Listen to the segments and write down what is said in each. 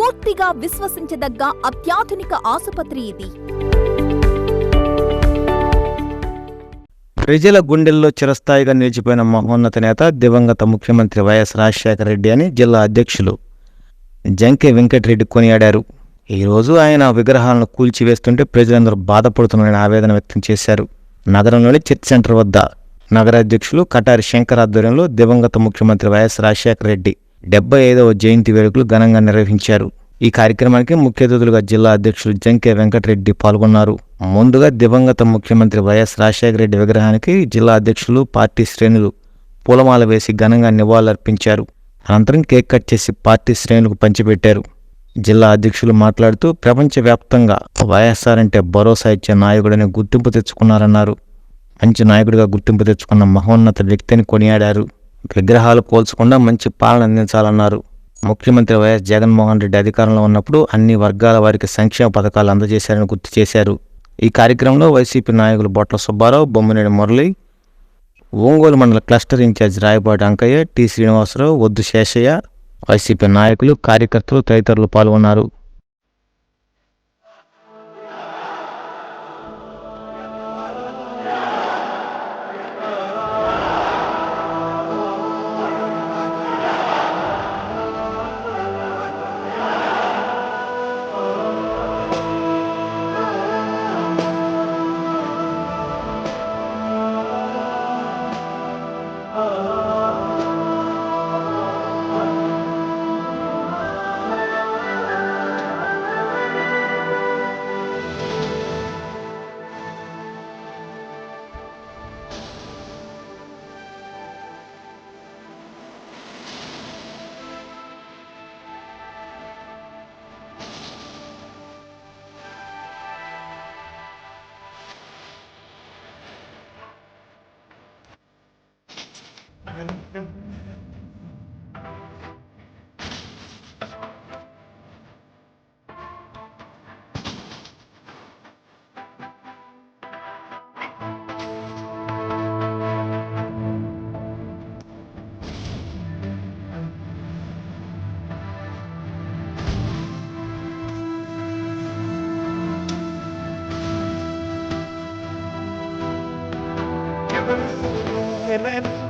పూర్తిగా విశ్వసించదగ్గ అత్యాధునిక ఆసుపత్రి ఇది. ప్రజల గుండెల్లో చిరస్థాయిగా నిలిచిపోయిన మహోన్నత నేత దివంగత ముఖ్యమంత్రి వైఎస్ రాజశేఖర రెడ్డి అని జిల్లా అధ్యక్షులు జంకే వెంకటరెడ్డి కొనియాడారు. ఈరోజు ఆయన విగ్రహాలను కూల్చివేస్తుంటే ప్రజలందరూ బాధపడుతున్నారని ఆవేదన వ్యక్తం చేశారు. నగరంలోని చర్చ్ సెంటర్ వద్ద నగరాధ్యక్షులు కటారి శంకర్ ఆధ్వర్యంలో దివంగత ముఖ్యమంత్రి వైఎస్ రాజశేఖర రెడ్డి డెబ్బై ఐదవ జయంతి వేడుకలు ఘనంగా నిర్వహించారు. ఈ కార్యక్రమానికి ముఖ్య అతిథులుగా జిల్లా అధ్యక్షులు జంకే వెంకటరెడ్డి పాల్గొన్నారు. ముందుగా దివంగత ముఖ్యమంత్రి వైఎస్ రాజశేఖర రెడ్డి విగ్రహానికి జిల్లా అధ్యక్షులు పార్టీ శ్రేణులు పూలమాల వేసి ఘనంగా నివాళులర్పించారు. అనంతరం కేక్ కట్ చేసి పార్టీ శ్రేణులకు పంచిపెట్టారు. జిల్లా అధ్యక్షులు మాట్లాడుతూ ప్రపంచవ్యాప్తంగా వైఎస్ఆర్ అంటే భరోసా ఇచ్చే నాయకుడని గుర్తింపు తెచ్చుకున్నారన్నారు. మంచి నాయకుడిగా గుర్తింపు తెచ్చుకున్న మహోన్నత వ్యక్తిని కొనియాడారు. విగ్రహాలు పోల్చకుండా మంచి పాలన అందించాలన్నారు. ముఖ్యమంత్రి వైఎస్ జగన్మోహన్ రెడ్డి అధికారంలో ఉన్నప్పుడు అన్ని వర్గాల వారికి సంక్షేమ పథకాలు అందజేశారని గుర్తు చేశారు. ఈ కార్యక్రమంలో వైసీపీ నాయకులు బొట్ల సుబ్బారావు బొమ్మనేని మురళి ఒంగోలు మండల cluster in charge Rayapati Ankaiah T Srinivasarao వద్దు శేషయ్య వైసీపీ నాయకులు కార్యకర్తలు తదితరులు పాల్గొన్నారు. đâu. And, and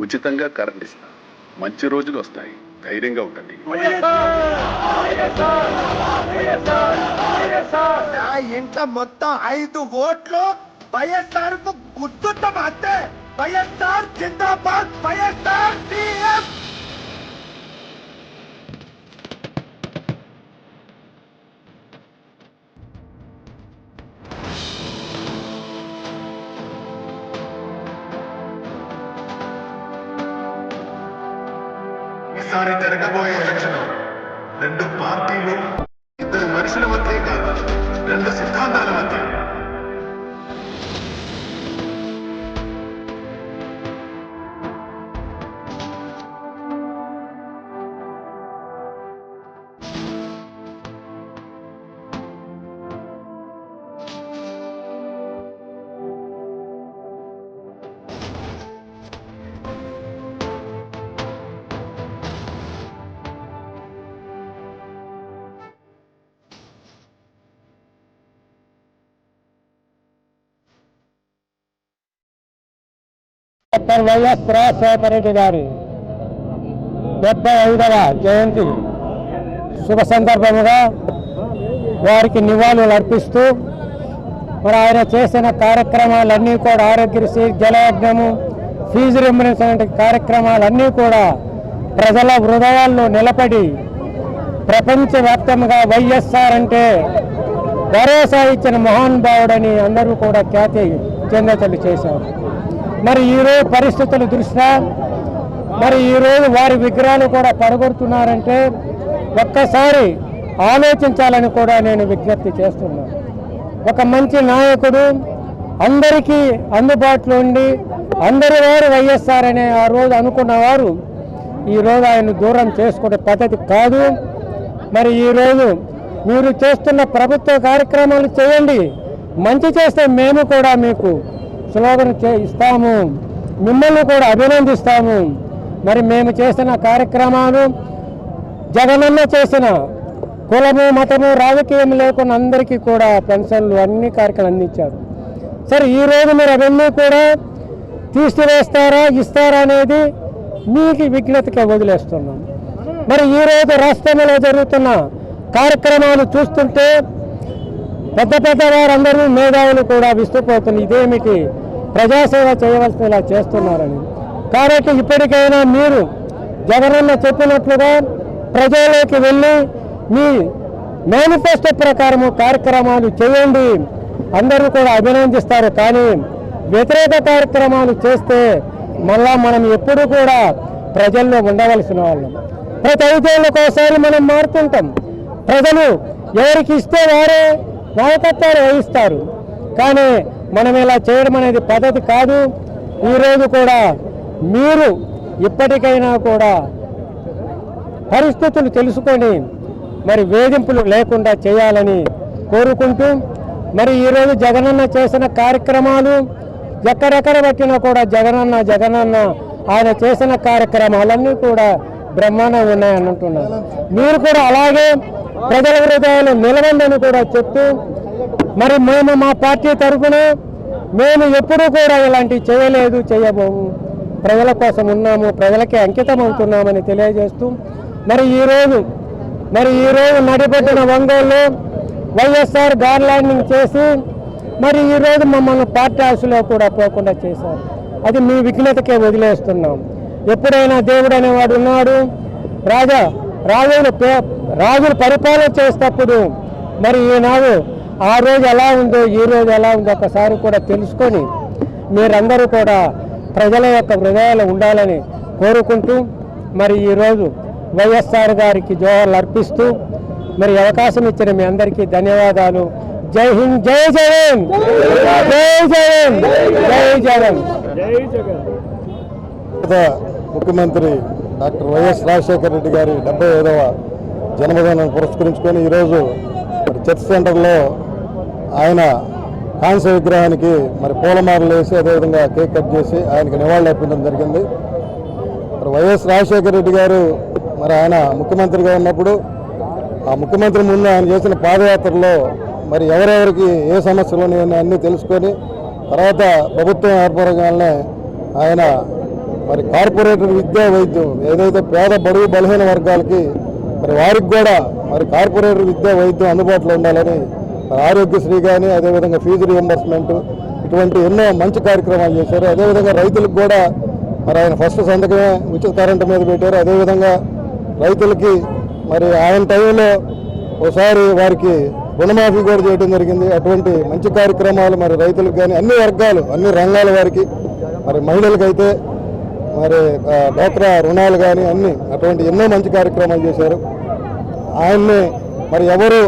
ఉచితంగా కరెంట్ ఇస్తా. మంచి రోజులు వస్తాయి. ధైర్యంగా ఉండండి. నా ఇంట మొత్తం ఐదు ఓట్లు వైఎస్ఆర్కు గుర్తుంటాం అంతే వైఎస్ఆర్ జిందాబాద్ వైఎస్ఆర్ ఈసారి జరగబోయే ఎలక్షన్ రెండు పార్టీలు ఇద్దరు మనుషుల మధ్య కాదు రెండు సిద్ధాంతాల మధ్య డాక్టర్ వైఎస్ రాజశేఖర రెడ్డి గారి డెబ్బై ఐదవ జయంతి. శుభ సందర్భముగా వారికి నివాళులు అర్పిస్తూ మరి ఆయన చేసిన కార్యక్రమాలన్నీ కూడా ఆరోగ్యశ్రీ జలయజ్ఞము ఫీజు రింబర్స్మెంట్ కార్యక్రమాలన్నీ కూడా ప్రజల హృదయాల్లో నిలబడి ప్రపంచవ్యాప్తంగా వైఎస్ఆర్ అంటే భరోసా ఇచ్చిన మహానుభావుడని అందరూ కూడా ఖ్యాతి చెందతలు చేశారు. మరి ఈరోజు పరిస్థితుల దృష్ట్యా మరి ఈరోజు వారి విగ్రహాలు కూడా పడగొడుతున్నారంటే ఒక్కసారి ఆలోచించాలని కూడా నేను విజ్ఞప్తి చేస్తున్నాను ఒక మంచి నాయకుడు అందరికీ అందుబాటులో ఉండి అందరి వారు వైఎస్ఆర్ అనే ఆ రోజు అనుకున్నవారు ఈరోజు ఆయన దూరం చేసుకునే పద్ధతి కాదు. మరి ఈరోజు మీరు చేస్తున్న ప్రభుత్వ కార్యక్రమాలు చేయండి. మంచి చేస్తే మేము కూడా మీకు స్లోగన్ చే ఇస్తాము. మిమ్మల్ని కూడా అభినందిస్తాము. మరి మేము చేసిన కార్యక్రమాలు జగనన్న చేసిన కులము మతము రాజకీయం లేకుండా అందరికీ కూడా పెన్షన్లు అన్ని కార్యక్రమాలు అందించారు. సరే ఈ రోజు మీరు అవన్నీ కూడా తీసివేస్తారా ఇస్తారా అనేది మీకు విజ్ఞతకి వదిలేస్తున్నాం. మరి ఈ రోజు రాష్ట్రంలో జరుగుతున్న కార్యక్రమాలు చూస్తుంటే పెద్ద పెద్ద వారందరూ మేధావులు కూడా విస్తుపోతున్నారు ఇదేమిటి? ప్రజాసేవ చేయవలసిన ఇలా చేస్తున్నారని. కాబట్టి ఇప్పటికైనా మీరు జగనన్న చెప్పినట్లుగా ప్రజల్లోకి వెళ్ళి మీ మేనిఫెస్టో ప్రకారము కార్యక్రమాలు చేయండి. అందరూ కూడా అభినందిస్తారు. కానీ వ్యతిరేక కార్యక్రమాలు చేస్తే మళ్ళా మనం ఎప్పుడు కూడా ప్రజల్లో ఉండవలసిన వాళ్ళం. ప్రతి ఐదేళ్ళకి ఒకసారి మనం మారుతుంటాం. ప్రజలు ఎవరికి ఇస్తే వారే నాయకత్వాలు వహిస్తారు. కానీ మనం ఇలా చేయడం అనేది పద్ధతి కాదు. ఈరోజు కూడా మీరు ఇప్పటికైనా కూడా పరిస్థితులు తెలుసుకొని మరి వేధింపులు లేకుండా చేయాలని కోరుకుంటూ మరి ఈరోజు జగనన్న చేసిన కార్యక్రమాలు ఎక్కడెక్కడ పట్టినా కూడా జగనన్న జగనన్న ఆయన చేసిన కార్యక్రమాలన్నీ కూడా బ్రహ్మాండంగా ఉన్నాయని అంటున్నారు మీరు కూడా అలాగే ప్రజల హృదయాలు నిలవండి కూడా చెప్తూ మరి మేము మా పార్టీ తరఫున మేము ఎప్పుడూ కూడా ఇలాంటివి చేయలేదు చేయబోము. ప్రజల కోసం ఉన్నాము ప్రజలకే అంకితం అవుతున్నామని తెలియజేస్తూ మరి ఈరోజు మరి ఈరోజు నడిపెట్టిన ఒంగోలు వైఎస్ఆర్ గార్ ల్యాండింగ్ చేసి మరి ఈరోజు మమ్మల్ని పార్టీ హౌస్లో కూడా పోకుండా చేశారు. అది మీ విఘ్నతకే వదిలేస్తున్నాం. ఎప్పుడైనా దేవుడు అనేవాడు ఉన్నాడు. రాజా రాజులు రాజులు పరిపాలన చేసేటప్పుడు మరి ఈనాడు ఆ రోజు ఎలా ఉందో ఈ రోజు ఎలా ఉందో ఒకసారి కూడా తెలుసుకొని మీరందరూ కూడా ప్రజల యొక్క హృదయాలు ఉండాలని కోరుకుంటూ మరి ఈరోజు వైఎస్ఆర్ గారికి జోహార్లు అర్పిస్తూ మరి అవకాశం ఇచ్చిన మీ అందరికీ ధన్యవాదాలు. జై హింద్ జై జగన్! జై జగన్! జై జగన్! ముఖ్యమంత్రి డాక్టర్ వైఎస్ రాజశేఖర రెడ్డి గారి డెబ్బై ఐదవ జన్మదినాన్ని పురస్కరించుకొని ఈరోజు మరి చర్చ్ సెంటర్లో ఆయన కాంస్య విగ్రహానికి మరి పూలమాలలు వేసి అదేవిధంగా కేక్ కట్ చేసి ఆయనకి నివాళులు అర్పించడం జరిగింది. మరి వైఎస్ రాజశేఖర రెడ్డి గారు మరి ఆయన ముఖ్యమంత్రిగా ఉన్నప్పుడు ఆ ముఖ్యమంత్రి ముందు ఆయన చేసిన పాదయాత్రలో మరి ఎవరెవరికి ఏ సమస్యలు ఉన్నాయని అన్నీ తెలుసుకొని తర్వాత ప్రభుత్వం ఏర్పడగానే ఆయన మరి కార్పొరేటర్ విద్యా వైద్యం ఏదైతే పేద బడుగు బలహీన వర్గాలకి మరి వారికి కూడా మరి కార్పొరేటర్ విద్యా వైద్యం అందుబాటులో ఉండాలని మరి ఆరోగ్యశ్రీ కానీ అదేవిధంగా ఫీజు రియంబర్స్మెంట్ ఇటువంటి ఎన్నో మంచి కార్యక్రమాలు చేశారు. అదేవిధంగా రైతులకు కూడా మరి ఆయన ఫస్ట్ సంతకమే ఉచిత కరెంటు మీద పెట్టారు. అదేవిధంగా రైతులకి మరి ఆయన టైంలో ఒకసారి వారికి రుణమాఫీ కూడా చేయడం జరిగింది. అటువంటి మంచి కార్యక్రమాలు మరి రైతులకు కానీ అన్ని వర్గాలు అన్ని రంగాల వారికి మరి మహిళలకైతే మరి డోక్రా రుణాలు కానీ అన్నీ అటువంటి ఎన్నో మంచి కార్యక్రమాలు చేశారు. ఆయన్ని మరి ఎవరు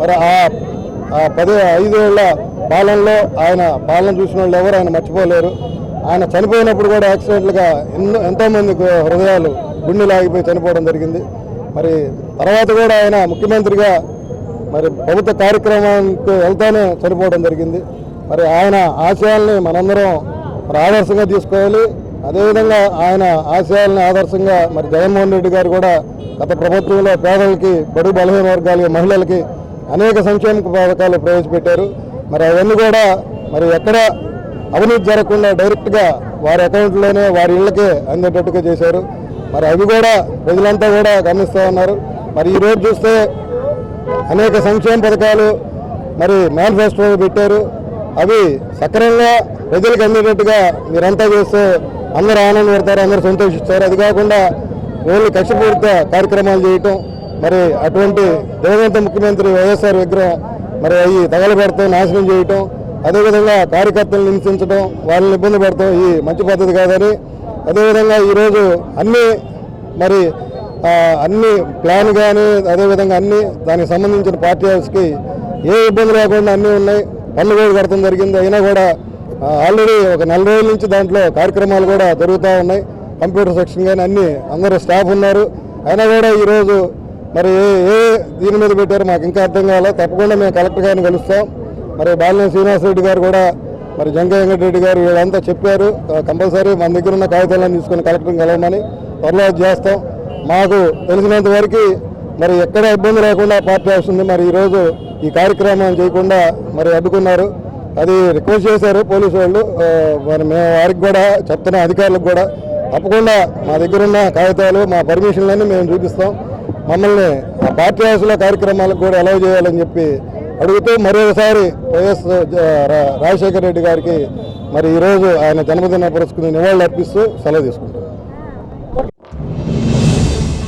మరి ఆ ఆ పది ఐదేళ్ళ పాలనలో ఆయన పాలన చూసిన వాళ్ళు ఎవరు ఆయన మర్చిపోలేరు. ఆయన చనిపోయినప్పుడు కూడా యాక్సిడెంట్లుగా ఎన్నో ఎంతోమంది హృదయాలు గుండెలు ఆగిపోయి చనిపోవడం జరిగింది. మరి తర్వాత కూడా ఆయన ముఖ్యమంత్రిగా మరి ప్రభుత్వ కార్యక్రమానికి వెళ్తానే చనిపోవడం జరిగింది. మరి ఆయన ఆశయాల్ని మనందరం మరి ఆదర్శంగా తీసుకోవాలి. అదేవిధంగా ఆయన ఆశయాలను ఆదర్శంగా మరి జగన్మోహన్ రెడ్డి గారు కూడా గత ప్రభుత్వంలో పేదలకి బడుగు బలహీన వర్గాలకి మహిళలకి అనేక సంక్షేమ పథకాలు ప్రవేశపెట్టారు. మరి అవన్నీ కూడా మరి ఎక్కడ అవినీతి జరగకుండా డైరెక్ట్గా వారి అకౌంట్లోనే వారి ఇళ్ళకే అందేటట్టుగా చేశారు. మరి అవి కూడా ప్రజలంతా కూడా గమనిస్తూ ఉన్నారు. మరి ఈరోజు చూస్తే అనేక సంక్షేమ పథకాలు మరి మేనిఫెస్టో పెట్టారు. అవి సక్రమంగా ప్రజలకు అందేటట్టుగా మీరంతా చేస్తే అందరూ ఆనందపడతారు అందరూ సంతోషిస్తారు. అది కాకుండా ఓన్లీ కక్షపూరిత కార్యక్రమాలు చేయటం మరి అటువంటి దేవంత ముఖ్యమంత్రి వైఎస్ఆర్ విగ్రహం మరి అవి తగలబెడతాం నాశనం చేయటం అదేవిధంగా కార్యకర్తలను హింసించడం వాళ్ళని ఇబ్బంది పెడతాం ఈ మంచి పద్ధతి కాదని. అదేవిధంగా ఈరోజు అన్ని మరి అన్ని ప్లాన్ కానీ అదేవిధంగా అన్ని దానికి సంబంధించిన పార్టీ హౌస్కి ఏ ఇబ్బంది లేకుండా అన్నీ ఉన్నాయి. పనులు కూడా కడతాం జరిగింది. అయినా కూడా ఆల్రెడీ ఒక నెల రోజుల నుంచి దాంట్లో కార్యక్రమాలు కూడా జరుగుతూ ఉన్నాయి. కంప్యూటర్ సెక్షన్ కానీ అన్ని అందరూ స్టాఫ్ ఉన్నారు. అయినా కూడా ఈరోజు మరి ఏ ఏ దీని మీద పెట్టారో మాకు ఇంకా అర్థం కావాలి తప్పకుండా మేము కలెక్టర్ గారిని కలుస్తాం. మరి బాలినేని శ్రీనివాసరెడ్డి గారు కూడా మరి జంగ వెంకటరెడ్డి గారు వీళ్ళంతా చెప్పారు. కంపల్సరీ మన దగ్గర ఉన్న కాగితాలను తీసుకొని కలెక్టర్ని కలవమని త్వరలో చేస్తాం. మాకు తెలిసినంత వరకు మరి ఎక్కడ ఇబ్బంది లేకుండా పార్టీ వస్తుంది మరి ఈరోజు ఈ కార్యక్రమం చేయకుండా మరి అడ్డుకున్నారు. అది రిక్వెస్ట్ చేశారు పోలీసు వాళ్ళు. మరి మేము వారికి కూడా చెప్తున్న అధికారులకు కూడా తప్పకుండా మా దగ్గర ఉన్న కాగితాలు మా పర్మిషన్లన్నీ మేము చూపిస్తాం. మమ్మల్ని పార్టీ హౌస్లో కార్యక్రమాలకు కూడా అలౌ చేయాలని చెప్పి అడుగుతూ మరొకసారి వైఎస్ రా- రాజశేఖర రెడ్డి గారికి మరి ఈరోజు ఆయన జన్మదిన పురస్కృతి నివాళులు అర్పిస్తూ సెలవు తీసుకుంటాం